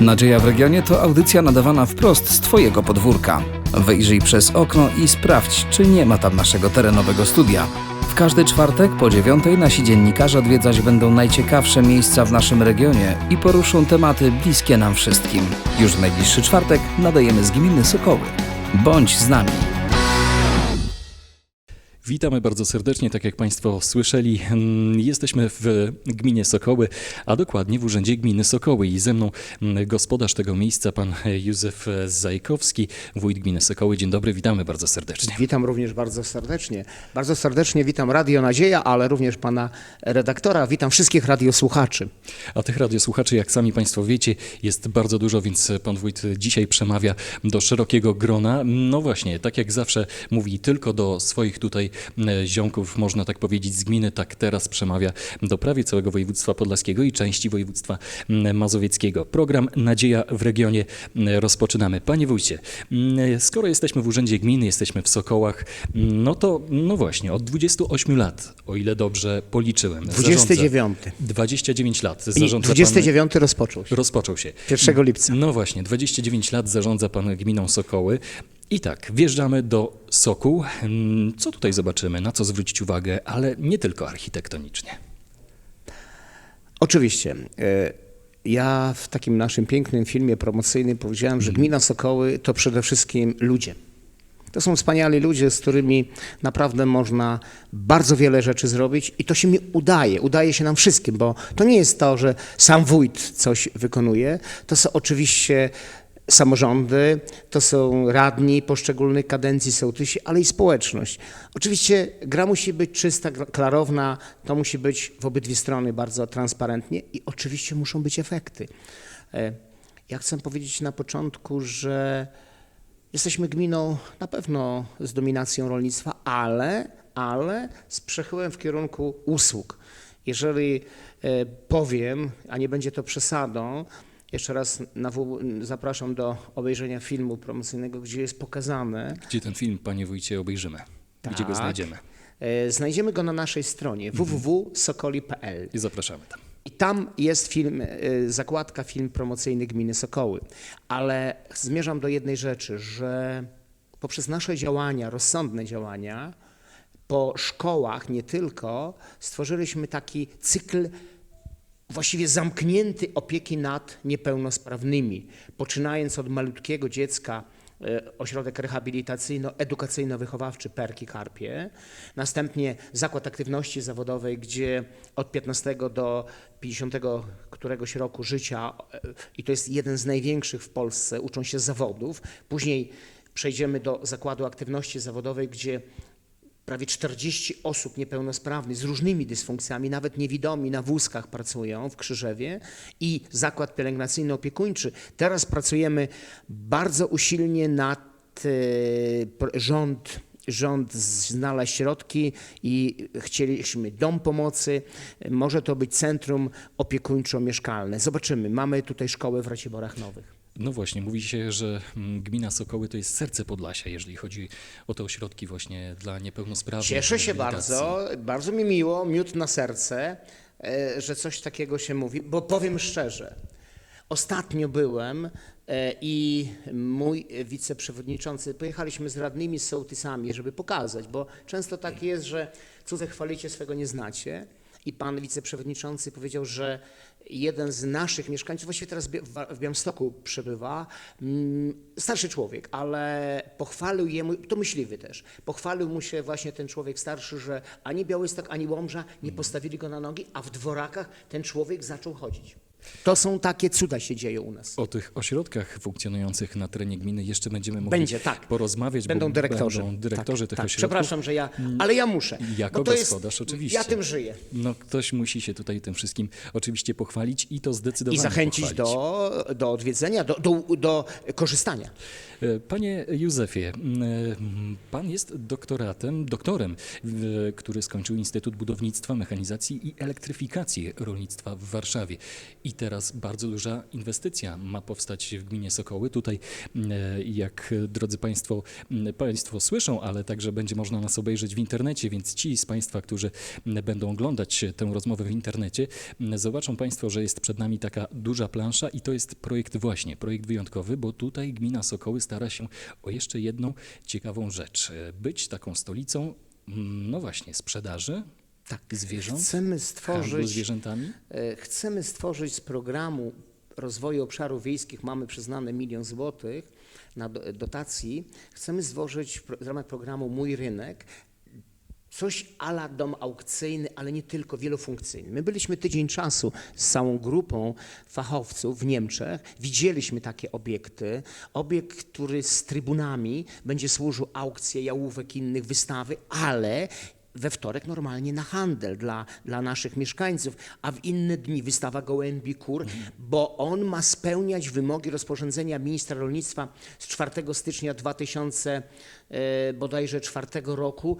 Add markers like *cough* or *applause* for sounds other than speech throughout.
Nadzieja w regionie to audycja nadawana wprost z Twojego podwórka. Wyjrzyj przez okno i sprawdź, czy nie ma tam naszego terenowego studia. W każdy czwartek po dziewiątej nasi dziennikarze odwiedzać będą najciekawsze miejsca w naszym regionie i poruszą tematy bliskie nam wszystkim. Już w najbliższy czwartek nadajemy z gminy Sokoły. Bądź z nami. Witamy bardzo serdecznie, tak jak Państwo słyszeli. mm, Jesteśmy w gminie Sokoły, a dokładnie w Urzędzie Gminy Sokoły i ze mną mm, gospodarz tego miejsca, pan Józef Zajkowski, wójt gminy Sokoły. Dzień dobry, witamy bardzo serdecznie. Witam również bardzo serdecznie. Bardzo serdecznie witam Radio Nadzieja, ale również pana redaktora. Witam wszystkich radiosłuchaczy. A tych radiosłuchaczy, jak sami Państwo wiecie, jest bardzo dużo, więc pan wójt dzisiaj przemawia do szerokiego grona. No właśnie, tak jak zawsze mówi tylko do swoich tutaj ziomków, można tak powiedzieć, z gminy, tak teraz przemawia do prawie całego województwa podlaskiego i części województwa mazowieckiego. Program Nadzieja w regionie rozpoczynamy. Panie wójcie, skoro jesteśmy w Urzędzie Gminy, jesteśmy w Sokołach, no to no właśnie, od 28 lat, o ile dobrze policzyłem. zarządza- 29. 29 lat. Zarządza pan- 29 rozpoczął się. Rozpoczął się. 1 lipca. No właśnie, 29 lat zarządza pan gminą Sokoły. I tak, wjeżdżamy do Sokół. Mm, Co tutaj zobaczymy, na co zwrócić uwagę, ale nie tylko architektonicznie. Oczywiście. e, Ja w takim naszym pięknym filmie promocyjnym powiedziałem, że gmina Sokoły to przede wszystkim ludzie. To są wspaniali ludzie, z którymi naprawdę można bardzo wiele rzeczy zrobić i to się mi udaje. Udaje się nam wszystkim, bo to nie jest to, że sam wójt coś wykonuje. To są oczywiście samorządy, to są radni poszczególnych kadencji, sołtysi, ale i społeczność. Oczywiście gra musi być czysta, klarowna, to musi być w obydwie strony bardzo transparentnie i oczywiście muszą być efekty. E, Ja chcę powiedzieć na początku, że Jesteśmy gminą na pewno z dominacją rolnictwa, ale, ale z przechyłem w kierunku usług. Jeżeli e, powiem, a nie będzie to przesadą, jeszcze raz na w, zapraszam do obejrzenia filmu promocyjnego, gdzie jest pokazane, Gdzie ten film, panie wójcie, obejrzymy? Gdzie go Tak. znajdziemy? e, znajdziemy go na naszej stronie www.sokoli.pl. I zapraszamy tam. I tam jest film, y, zakładka film promocyjny Gminy Sokoły. Ale zmierzam do jednej rzeczy, że poprzez nasze działania, rozsądne działania, po szkołach nie tylko, stworzyliśmy taki cykl właściwie zamknięty opieki nad niepełnosprawnymi, poczynając od malutkiego dziecka, e, ośrodek rehabilitacyjno-edukacyjno-wychowawczy Perki Karpie, następnie Zakład Aktywności Zawodowej, gdzie od 15 do 50 któregoś roku życia, e, i to jest jeden z największych w Polsce, uczą się zawodów, później przejdziemy do Zakładu Aktywności Zawodowej, gdzie Prawie 40 osób niepełnosprawnych z różnymi dysfunkcjami, nawet niewidomi, na wózkach pracują w Krzyżewie i zakład pielęgnacyjno-opiekuńczy. Teraz pracujemy bardzo usilnie nad e, rząd. Rząd znalazł środki i chcieliśmy dom pomocy. Może to być centrum opiekuńczo-mieszkalne. Zobaczymy. Mamy tutaj szkołę w Raciborach Nowych. No właśnie, mówi się, że mm, gmina Sokoły to jest serce Podlasia, jeżeli chodzi o te ośrodki właśnie dla niepełnosprawnych. Cieszę się bardzo, bardzo mi miło, miód na serce, e, że coś takiego się mówi, bo powiem szczerze, ostatnio byłem i mój wiceprzewodniczący, pojechaliśmy z radnymi z sołtysami, żeby pokazać, bo często tak jest, że cudze chwalicie, swego nie znacie. I pan wiceprzewodniczący powiedział, że jeden z naszych mieszkańców, właściwie teraz w Białymstoku przebywa, mm, starszy człowiek, ale pochwalił jemu, to myśliwy też, pochwalił mu się właśnie ten człowiek starszy, że ani Białystok, ani Łomża nie postawili go na nogi, a w dworakach ten człowiek zaczął chodzić. To są takie cuda się dzieją u nas. O tych ośrodkach funkcjonujących na terenie gminy jeszcze będziemy mogli Będzie, tak. porozmawiać. Będą dyrektorzy. Będą dyrektorzy tak, tych tak. ośrodków. Przepraszam, że ja, ale ja muszę. Jako to jest- gospodarz oczywiście. Ja tym żyję. No ktoś musi się tutaj tym wszystkim oczywiście pochwalić i to I zdecydowanie zachęcić pochwalić. do, do odwiedzenia, do, do, do korzystania. E, Panie Józefie, pan jest doktoratem, doktorem, który skończył Instytut Budownictwa, Mechanizacji i Elektryfikacji Rolnictwa w Warszawie. I teraz bardzo duża inwestycja ma powstać w gminie Sokoły. Tutaj, e, jak e, drodzy Państwo, Państwo słyszą, ale także będzie można nas obejrzeć w internecie, więc ci z Państwa, którzy będą oglądać tę rozmowę w internecie, zobaczą Państwo, że jest przed nami taka duża plansza i to jest projekt właśnie, projekt wyjątkowy, bo tutaj gmina Sokoły stara się o jeszcze jedną ciekawą rzecz. E, Być taką stolicą, no właśnie, sprzedaży Tak. zwierząt, Chcemy stworzyć zwierzętami. E, Chcemy stworzyć z programu rozwoju obszarów wiejskich, mamy przyznane milion złotych na do- dotacji, chcemy stworzyć w ramach programu Mój Rynek coś ala dom aukcyjny, ale nie tylko, wielofunkcyjny. My byliśmy tydzień czasu z całą grupą fachowców w Niemczech, widzieliśmy takie obiekty. Obiekt, który z trybunami będzie służył aukcje, jałówek, innych wystawy, ale we wtorek normalnie na handel dla, dla naszych mieszkańców, a w inne dni wystawa gołębi kur, bo on ma spełniać wymogi rozporządzenia ministra rolnictwa z 4 stycznia 2000 e, bodajże 4 roku,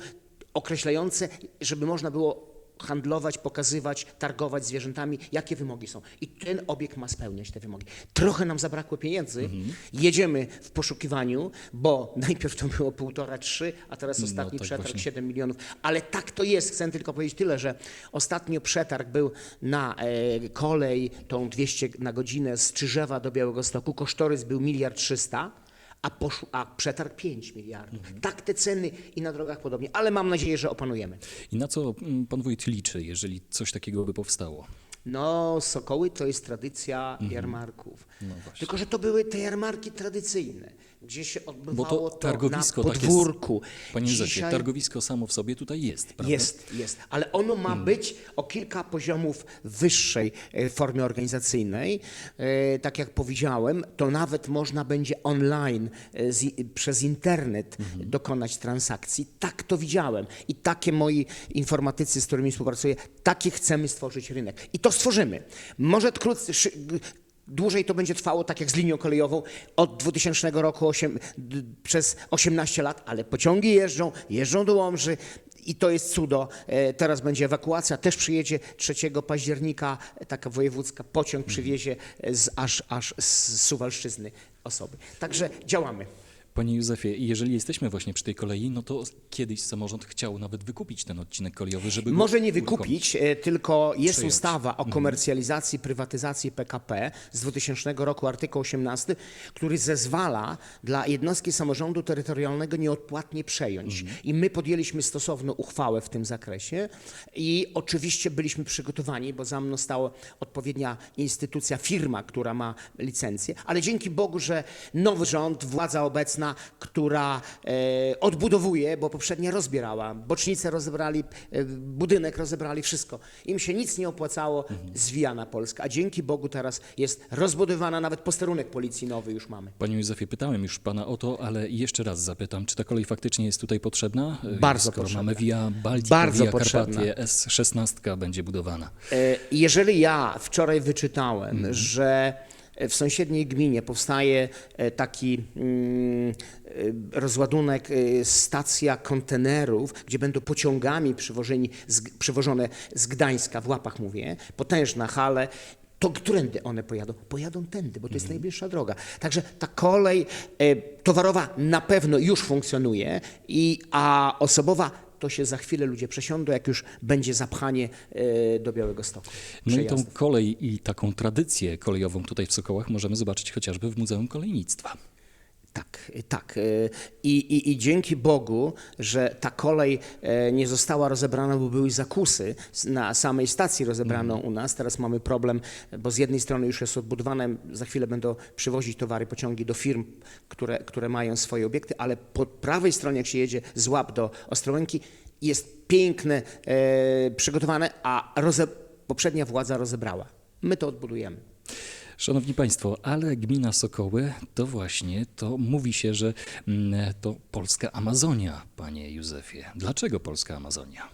określające, żeby można było handlować, pokazywać, targować zwierzętami, jakie wymogi są. I ten obiekt ma spełniać te wymogi. Trochę nam zabrakło pieniędzy. Jedziemy w poszukiwaniu, bo *laughs* najpierw to było półtora, trzy, a teraz ostatni tak przetarg właśnie. 7 milionów. Ale tak to jest. Chcę tylko powiedzieć tyle, że ostatnio przetarg był na e, kolej, tą 200 na godzinę z Czyżewa do Białegostoku. Kosztorys był miliard 300. A, poszł, a przetarg 5 miliardów. Tak te ceny i na drogach podobnie, ale mam nadzieję, że opanujemy. I na co mm, pan wójt liczy, jeżeli coś takiego by powstało? No, Sokoły to jest tradycja jarmarków. Mhm. No właśnie. Tylko, że to były te jarmarki tradycyjne, gdzie się Bo odbywało to to, targowisko na takie podwórku. Panie Józefie, Dzisiaj targowisko samo w sobie tutaj jest, prawda? jest, jest, ale ono ma Hmm. być o kilka poziomów wyższej e, formie organizacyjnej. E, Tak jak powiedziałem, to nawet można będzie online e, z, przez internet Mhm. dokonać transakcji. Tak to widziałem i takie moi informatycy, z którymi współpracuję, taki chcemy stworzyć rynek. I to stworzymy. Może g- Dłużej to będzie trwało, tak jak z linią kolejową, od 2000 roku przez 18 lat, ale pociągi jeżdżą, jeżdżą do Łomży i to jest cudo. E, Teraz będzie ewakuacja, też przyjedzie 3 października, e, taka wojewódzka, pociąg przywiezie z, aż, aż z Suwalszczyzny osoby. Także działamy. Panie Józefie, jeżeli jesteśmy właśnie przy tej kolei, no to kiedyś samorząd chciał nawet wykupić ten odcinek kolejowy, żeby Może nie wykupić, e, tylko jest Przejąć. ustawa o komercjalizacji, prywatyzacji PKP z 2000 roku, artykuł 18, który zezwala dla jednostki samorządu terytorialnego nieodpłatnie przejąć. I my podjęliśmy stosowną uchwałę w tym zakresie i oczywiście byliśmy przygotowani, bo za mną stała odpowiednia instytucja, firma, która ma licencję, ale dzięki Bogu, że nowy rząd, władza obecna, która e, odbudowuje, bo poprzednia rozbierała, bocznicę rozebrali, e, budynek rozebrali, wszystko. Im się nic nie opłacało, zwijana Polska, a dzięki Bogu teraz jest rozbudowana, nawet posterunek policji nowy już mamy. Panie Józefie, pytałem już pana o to, ale jeszcze raz zapytam, czy ta kolej faktycznie jest tutaj potrzebna? Bardzo Skoro potrzebna. mamy Via Baltica, Bardzo Via potrzebna. Carpatie, S16 będzie budowana. E, Jeżeli ja wczoraj wyczytałem, że w sąsiedniej gminie powstaje e, taki mm, e, rozładunek, e, stacja kontenerów, gdzie będą pociągami przywożeni, przywożone z Gdańska, w łapach mówię, potężna hale, to którędy one pojadą? Pojadą tędy, bo to jest najbliższa droga. Także ta kolej e, towarowa na pewno już funkcjonuje, i, a osobowa to się za chwilę ludzie przesiądą, jak już będzie zapchanie e, do Białego Stoku. No i tą kolej i taką tradycję kolejową tutaj w Sokołach możemy zobaczyć chociażby w Muzeum Kolejnictwa. Tak, tak. e, I, i, I dzięki Bogu, że ta kolej e, nie została rozebrana, bo były zakusy na samej stacji rozebrano u nas. Teraz mamy problem, bo z jednej strony już jest odbudowane, za chwilę będą przywozić towary, pociągi do firm, które, które mają swoje obiekty, ale po prawej stronie, jak się jedzie z Łap do Ostrołęki, jest piękne, e, przygotowane, a roze, poprzednia władza rozebrała. My to odbudujemy. Szanowni Państwo, ale gmina Sokoły to właśnie, to mówi się, że mm, to polska Amazonia, panie Józefie. Dlaczego polska Amazonia?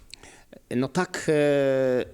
No tak e,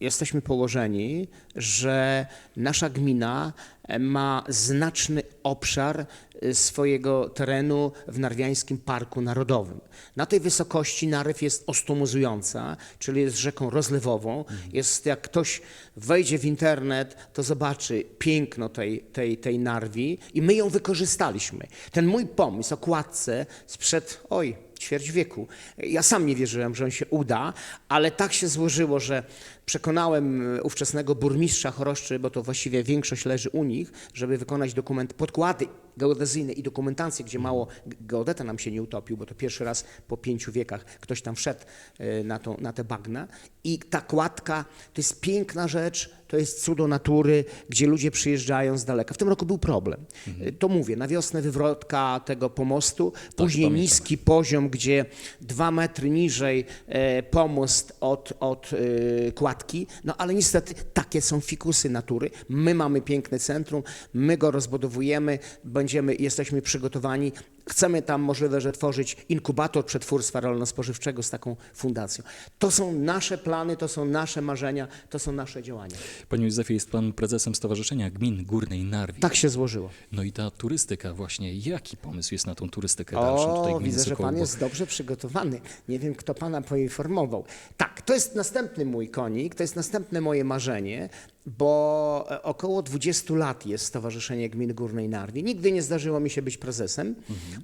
jesteśmy położeni, że nasza gmina ma znaczny obszar e, swojego terenu w Narwiańskim Parku Narodowym. Na tej wysokości Narew jest ostomuzująca, czyli jest rzeką rozlewową. Jest, jak ktoś wejdzie w internet, to zobaczy piękno tej, tej, tej Narwi i my ją wykorzystaliśmy. Ten mój pomysł o kładce sprzed, oj, ćwierć wieku. Ja sam nie wierzyłem, że on się uda, ale tak się złożyło, że przekonałem ówczesnego burmistrza Choroszczy, bo to właściwie większość leży u nich, żeby wykonać dokument, podkłady geodezyjne i dokumentację, gdzie mało geodeta nam się nie utopił, bo to pierwszy raz po pięciu wiekach ktoś tam wszedł e, na, tą, na te bagna. I ta kładka to jest piękna rzecz, to jest cudo natury, gdzie ludzie przyjeżdżają z daleka. W tym roku był problem. E, To mówię, na wiosnę wywrotka tego pomostu, później pamiętam. niski poziom, gdzie dwa metry niżej e, pomost od, od kładki, no ale niestety takie są fikusy natury. My mamy piękne centrum, my go rozbudowujemy, będziemy, jesteśmy przygotowani. Chcemy tam możliwe, że tworzyć inkubator przetwórstwa rolno-spożywczego z taką fundacją. To są nasze plany, to są nasze marzenia, to są nasze działania. Panie Józefie, jest pan prezesem Stowarzyszenia Gmin Górnej Narwi. Tak się złożyło. No i ta turystyka właśnie, jaki pomysł jest na tą turystykę dalszą tutaj O, gminy widzę, że pan jest dobrze przygotowany. Nie wiem, kto pana poinformował. Tak, to jest następny mój konik, to jest następne moje marzenie, bo e, około 20 lat jest Stowarzyszenie Gmin Górnej Narwi. Nigdy nie zdarzyło mi się być prezesem.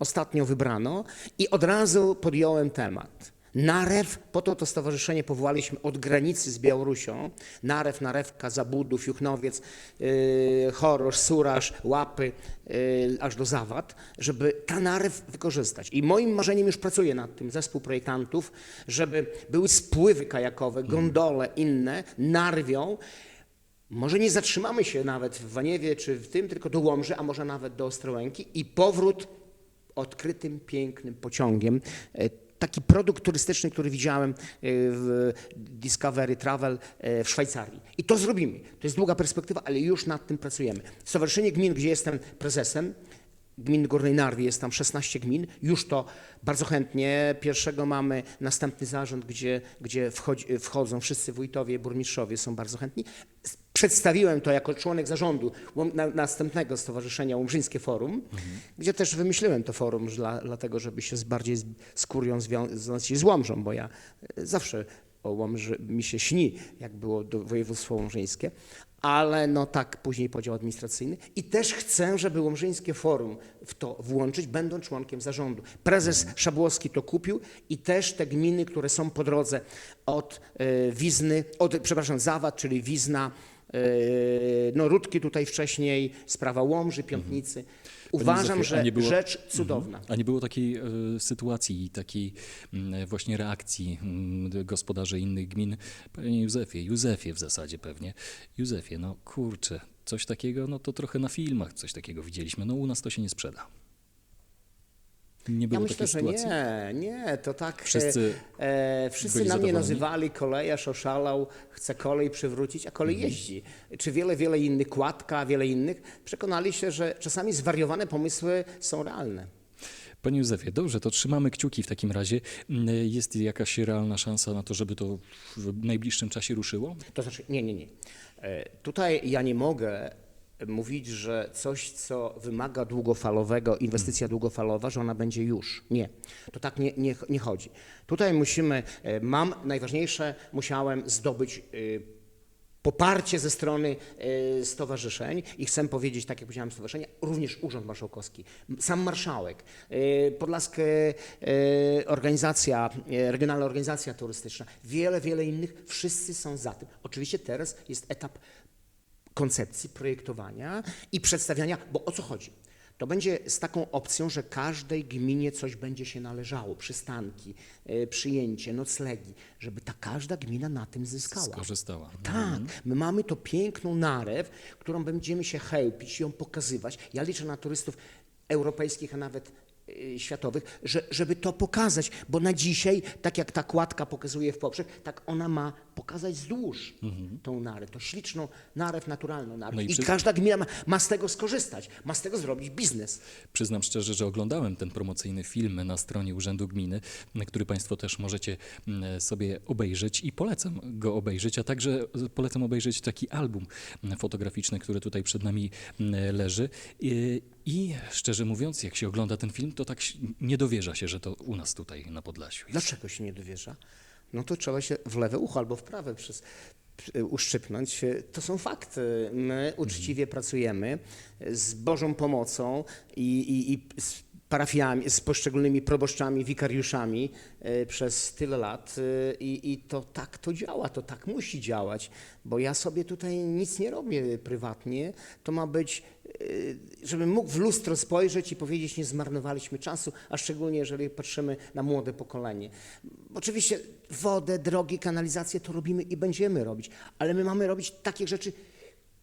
Ostatnio wybrano i od razu podjąłem temat. Narew, po to to stowarzyszenie powołaliśmy od granicy z Białorusią. Narew, Narewka, Zabudów, Juchnowiec, yy, Chorosz, Suraż, Łapy, yy, aż do Zawad, żeby ta Narew wykorzystać. I moim marzeniem już pracuję nad tym zespół projektantów, żeby były spływy kajakowe, gondole inne, Narwią. Może nie zatrzymamy się nawet w Waniewie czy w tym, tylko do Łomży, a może nawet do Ostrołęki i powrót odkrytym, pięknym pociągiem. E, Taki produkt turystyczny, który widziałem e, w Discovery Travel e, w Szwajcarii. I to zrobimy. To jest długa perspektywa, ale już nad tym pracujemy. Stowarzyszenie Gmin, gdzie jestem prezesem, Gmin Górnej Narwi, jest tam 16 gmin, już to bardzo chętnie. Pierwszego mamy następny zarząd, gdzie, gdzie wchodzi, wchodzą wszyscy wójtowie, burmistrzowie są bardzo chętni. Przedstawiłem to jako członek zarządu następnego stowarzyszenia Łomżyńskie Forum, gdzie też wymyśliłem to forum dla, dlatego, żeby się z, bardziej z, z kurią związać z Łomżą, bo ja e, zawsze o Łomży mi się śni, jak było województwo łomżyńskie, ale no tak, później podział administracyjny. I też chcę, żeby Łomżyńskie Forum w to włączyć, będąc członkiem zarządu. Prezes Szabłowski to kupił i też te gminy, które są po drodze od e, Wizny, od, przepraszam, Zawad, czyli Wizna, no Rudki tutaj wcześniej, sprawa Łomży, Piątnicy. Uważam, Józefie, a że było- rzecz cudowna. A nie było takiej e, sytuacji i takiej mm, właśnie reakcji mm, gospodarzy innych gmin? Panie Józefie, Józefie w zasadzie pewnie. Józefie, no kurczę, coś takiego, no to trochę na filmach coś takiego widzieliśmy. No u nas to się nie sprzeda. Nie było Ja myślę, że sytuacji? nie, nie, to tak. Wszyscy e, wszyscy byli na mnie zadowoleni? nazywali kolejarz oszalał, chce kolej przywrócić, a kolej Mhm. jeździ. Czy wiele, wiele innych, kładka, wiele innych, przekonali się, że czasami zwariowane pomysły są realne. Panie Józefie, dobrze, to trzymamy kciuki w takim razie. Mm, Jest jakaś realna szansa na to, żeby to w najbliższym czasie ruszyło? To znaczy, nie, nie, nie. E, Tutaj ja nie mogę mówić, że coś, co wymaga długofalowego, inwestycja długofalowa, że ona będzie już. Nie. To tak nie, nie, nie chodzi. Tutaj musimy, e, mam, najważniejsze, musiałem zdobyć e, poparcie ze strony e, stowarzyszeń i chcę powiedzieć, tak jak powiedziałem, stowarzyszenia, również Urząd Marszałkowski, sam marszałek, Podlaskie organizacja, regionalna organizacja turystyczna, wiele, wiele innych, wszyscy są za tym. Oczywiście teraz jest etap koncepcji, projektowania i przedstawiania, bo o co chodzi? To będzie z taką opcją, że każdej gminie coś będzie się należało, przystanki, e, przyjęcie, noclegi, żeby ta każda gmina na tym zyskała. Skorzystała. Tak, my mamy to piękną narew, którą będziemy się chełpić, ją pokazywać. Ja liczę na turystów europejskich, a nawet y, światowych, że, żeby to pokazać, bo na dzisiaj, tak jak ta kładka pokazuje w poprzek, tak ona ma pokazać wzdłuż tą narę, tą śliczną narę, naturalną narę. No i I, przy- każda gmina ma, ma z tego skorzystać, ma z tego zrobić biznes. Przyznam szczerze, że oglądałem ten promocyjny film na stronie Urzędu Gminy, który Państwo też możecie mm, sobie obejrzeć i polecam go obejrzeć, a także polecam obejrzeć taki album fotograficzny, który tutaj przed nami mm, leży. I, I szczerze mówiąc, jak się ogląda ten film, to tak nie dowierza się, że to u nas tutaj na Podlasiu jest. Dlaczego się nie dowierza? No to trzeba się w lewe ucho albo w prawe przez, uszczypnąć. To są fakty. My uczciwie pracujemy z Bożą pomocą i, i, i z parafiami, z poszczególnymi proboszczami, wikariuszami e, przez tyle lat e, i, i to tak to działa, to tak musi działać, bo ja sobie tutaj nic nie robię prywatnie. To ma być, e, żebym mógł w lustro spojrzeć i powiedzieć, nie zmarnowaliśmy czasu, a szczególnie jeżeli patrzymy na młode pokolenie. Oczywiście wodę, drogi, kanalizację to robimy i będziemy robić, ale my mamy robić takie rzeczy,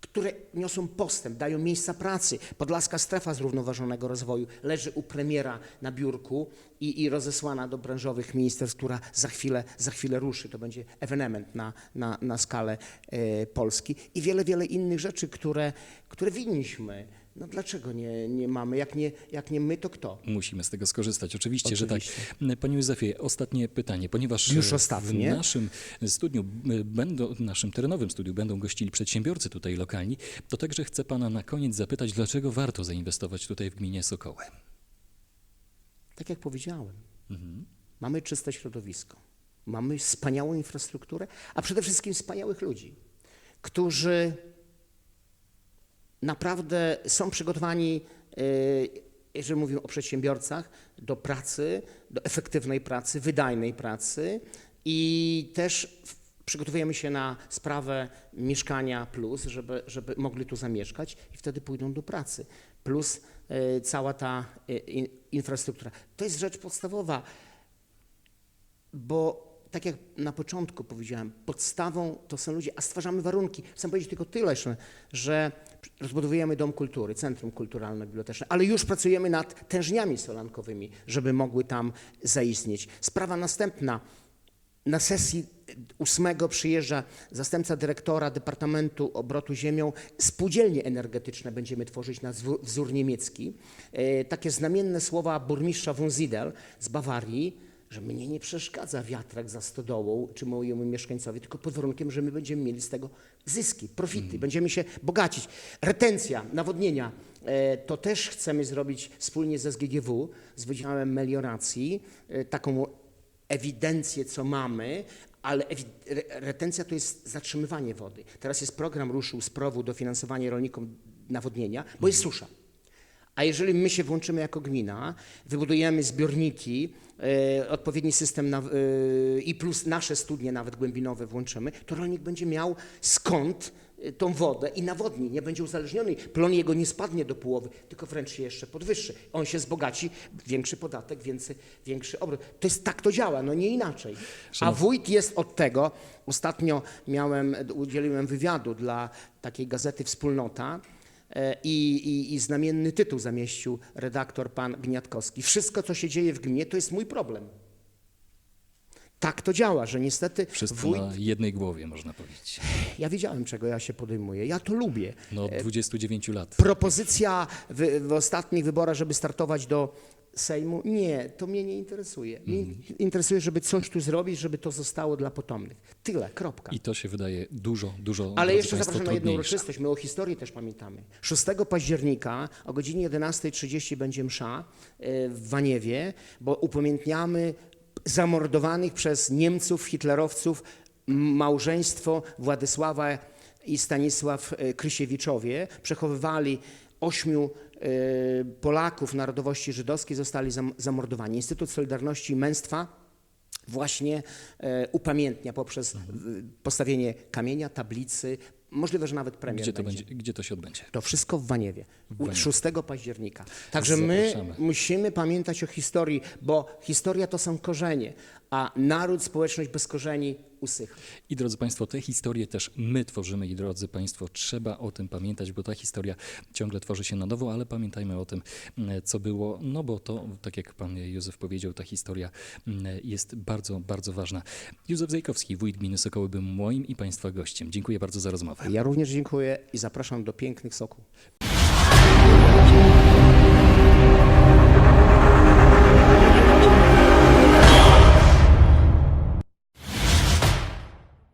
które niosą postęp, dają miejsca pracy. Podlaska strefa zrównoważonego rozwoju leży u premiera na biurku i, i rozesłana do branżowych ministerstw, która za chwilę, za chwilę ruszy. To będzie ewenement na, na, na skalę e, Polski i wiele, wiele innych rzeczy, które, które winniśmy. No dlaczego nie, nie mamy? Jak nie, jak nie my, to kto? Musimy z tego skorzystać. Oczywiście, Oczywiście. że tak. Panie Józefie, ostatnie pytanie, ponieważ Już e, ostatnie? w naszym studiu, e, będą, w naszym terenowym studiu będą gościli przedsiębiorcy tutaj lokalni, to także chcę Pana na koniec zapytać, dlaczego warto zainwestować tutaj w gminie Sokołę? Tak jak powiedziałem, mamy czyste środowisko, mamy wspaniałą infrastrukturę, a przede wszystkim wspaniałych ludzi, którzy naprawdę są przygotowani, e, jeżeli mówimy o przedsiębiorcach, do pracy, do efektywnej pracy, wydajnej pracy i też przygotowujemy się na sprawę mieszkania plus, żeby, żeby mogli tu zamieszkać i wtedy pójdą do pracy. Plus e, cała ta e, in, infrastruktura. To jest rzecz podstawowa, bo tak jak na początku powiedziałem, podstawą to są ludzie, a stwarzamy warunki. Chcę powiedzieć tylko tyle, że, rozbudowujemy Dom Kultury, Centrum Kulturalno-Biblioteczne, ale już pracujemy nad tężniami solankowymi, żeby mogły tam zaistnieć. Sprawa następna. Na sesji ósmego przyjeżdża zastępca dyrektora Departamentu Obrotu Ziemią. Spółdzielnie energetyczne będziemy tworzyć na wzór niemiecki. E, takie znamienne słowa burmistrza Wunsiedel z Bawarii, że mnie nie przeszkadza wiatrak za stodołą, czy mojemu mieszkańcowi, tylko pod warunkiem, że my będziemy mieli z tego zyski, profity, będziemy się bogacić. Retencja, nawodnienia, e, to też chcemy zrobić wspólnie ze SGGW, z Wydziałem Melioracji, e, taką ewidencję, co mamy, ale retencja to jest zatrzymywanie wody. Teraz jest program ruszył z PROW-u dofinansowanie rolnikom nawodnienia, bo jest susza. A jeżeli my się włączymy jako gmina, wybudujemy zbiorniki, odpowiedni system na, e, i plus nasze studnie nawet głębinowe włączymy, to rolnik będzie miał skąd e, tą wodę i nawodni, nie będzie uzależniony. Plon jego nie spadnie do połowy, tylko wręcz się jeszcze podwyższy. On się wzbogaci, większy podatek, więcej, większy obrót. To jest tak to działa, no nie inaczej. A wójt jest od tego. Ostatnio miałem, udzieliłem wywiadu dla takiej gazety Wspólnota. E, I, i, I znamienny tytuł zamieścił redaktor pan Gniatkowski. Wszystko, co się dzieje w gminie, to jest mój problem. Tak to działa, że niestety Wszystko wójt... na jednej głowie, można powiedzieć. Ja wiedziałem, czego ja się podejmuję. Ja to lubię. No, od 29 lat. Propozycja w, w ostatnich wyborach, żeby startować do Sejmu, nie, to mnie nie interesuje. Mnie interesuje, żeby coś tu zrobić, żeby to zostało dla potomnych. Tyle, kropka. I to się wydaje dużo, dużo Ale jeszcze zapraszam na jedną uroczystość. My o historii też pamiętamy. 6 października o godzinie 11.30 będzie msza e, w Waniewie, bo upamiętniamy zamordowanych przez Niemców, hitlerowców małżeństwo Władysława i Stanisław e, Krysiewiczowie. Przechowywali ośmiu e, Polaków narodowości żydowskiej, zostali zam- zamordowani. Instytut Solidarności i Męstwa właśnie e, upamiętnia poprzez w- postawienie kamienia, tablicy, możliwe, że nawet premier Gdzie to, będzie. będzie, gdzie to się odbędzie? To wszystko w Waniewie, u- Waniewie. 6 października. Także my Zapraszamy. musimy pamiętać o historii, bo historia to są korzenie, a naród, społeczność bez korzeni usycha. I drodzy Państwo, te historie też my tworzymy i drodzy Państwo, trzeba o tym pamiętać, bo ta historia ciągle tworzy się na nowo, ale pamiętajmy o tym, m, co było, no bo to, tak jak Pan Józef powiedział, ta historia m, jest bardzo, bardzo ważna. Józef Zajkowski, wójt gminy Sokoły, był moim i Państwa gościem. Dziękuję bardzo za rozmowę. Ja również dziękuję i zapraszam do pięknych soków.